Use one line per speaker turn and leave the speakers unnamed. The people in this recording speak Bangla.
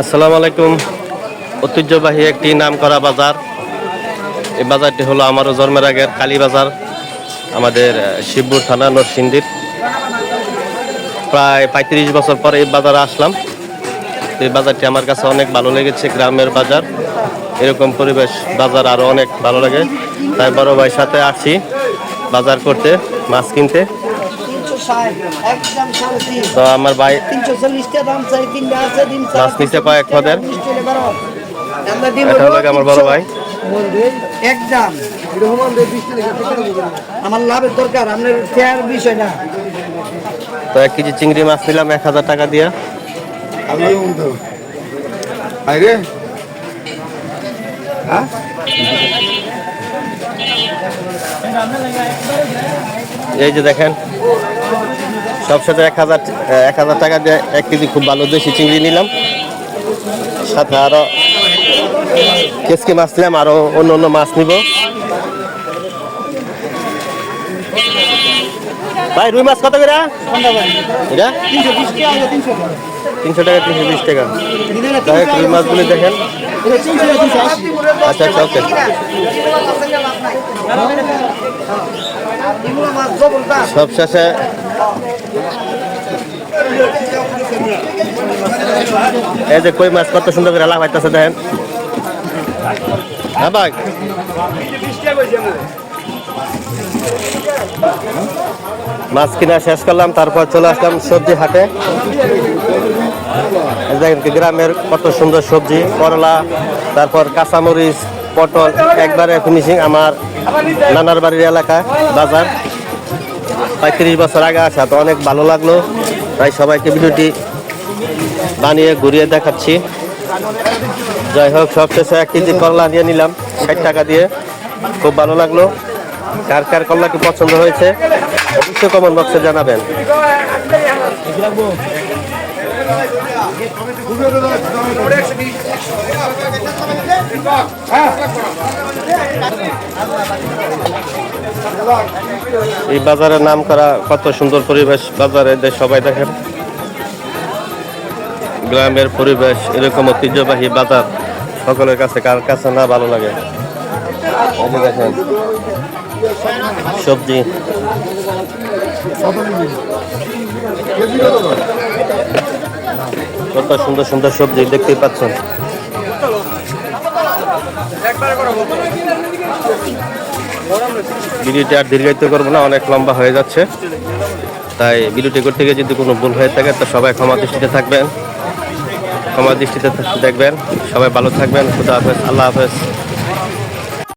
আসসালামু আলাইকুম। ঐতিহ্যবাহী একটি নামকরা বাজার। এই বাজারটি হলো আমারও জন্মের আগের কালী বাজার, আমাদের শিবপুর থানা নরসিংদীর। প্রায় পঁয়ত্রিশ বছর পরে এই বাজারে আসলাম। এই বাজারটি আমার কাছে অনেক ভালো লেগেছে, গ্রামের বাজার। এরকম পরিবেশ বাজার আরও অনেক ভালো লাগে। তাই বড় ভাইয়ের সাথে আসছি বাজার করতে, মাছ কিনতে
তিনশো ষাট একদম সাড়ে তিন
তো আমার ভাই
তিনশো চল্লিশটা দাম চাই আছে
মাছ নিচে পদের।
আমরা
এটা হলো আমার বড় ভাই?
একদম। আমার লাভের দরকার আপনার চেয়ার বিষয় না।
তো এক কেজি চিংড়ি মাছ নিলাম এক হাজার টাকা দিয়ে।
আরে। হ্যাঁ?
এই যে দেখেন, সব সাথে এক হাজার এক হাজার টাকা দিয়ে এক কেজি খুব ভালো দেশি চিংড়ি নিলাম। সাথে আরও কেসকি মাছ নিলাম, আরও অন্য অন্য মাছ নিব। ভাই, রুই মাছ কত করে? এটা?
তিনশো টাকা, তিনশো
বিশ টাকা। রুই মাছগুলি দেখেন। আচ্ছা আচ্ছা ওকে। সব শেষে এই যে কই মাছ কত সুন্দর করে লাভ হইতেছে দেখেন। হ্যাঁ ভাই। মাছ কিনা শেষ করলাম, তারপর চলে আসলাম সবজি হাটে। গ্রামের কত সুন্দর সবজি, করলা, তারপর কাঁচামরিচ পটল, একবারে ফিনিশিং আমার নানার বাড়ির এলাকা, বাজার। পঁয়ত্রিশ বছর আগে আসা, তো অনেক ভালো লাগল। তাই সবাইকে ভিডিওটি বানিয়ে ঘুরিয়ে দেখাচ্ছি। যাই হোক সবশেষে এক কেজি করলা নিয়ে নিলাম, ষাট টাকা দিয়ে। খুব ভালো লাগল। কার কার করলাটি পছন্দ হয়েছে, অবশ্যই কমেন্ট বক্সে জানাবেন। এই বাজারের নাম করা কত সুন্দর পরিবেশ বাজারে সবাই দেখেন। গ্রামের পরিবেশ এরকম ঐতিহ্যবাহী বাজার সকলের কাছে, কার কাছে না ভালো লাগে? দেখেন, সবজি। কত সুন্দর সুন্দর সবজি দেখতেই পাচ্ছেন। ভিডিওটি আর দীর্ঘায়িত করব না, অনেক লম্বা হয়ে যাচ্ছে। তাই ভিডিওটি করতে গিয়ে যদি কোনো ভুল হয়ে থাকে, তো সবাই ক্ষমা দৃষ্টিতে থাকবেন। ক্ষমা দৃষ্টিতে দেখবেন সবাই ভালো থাকবেন। খুদা হাফেজ। আল্লাহ হাফেজ।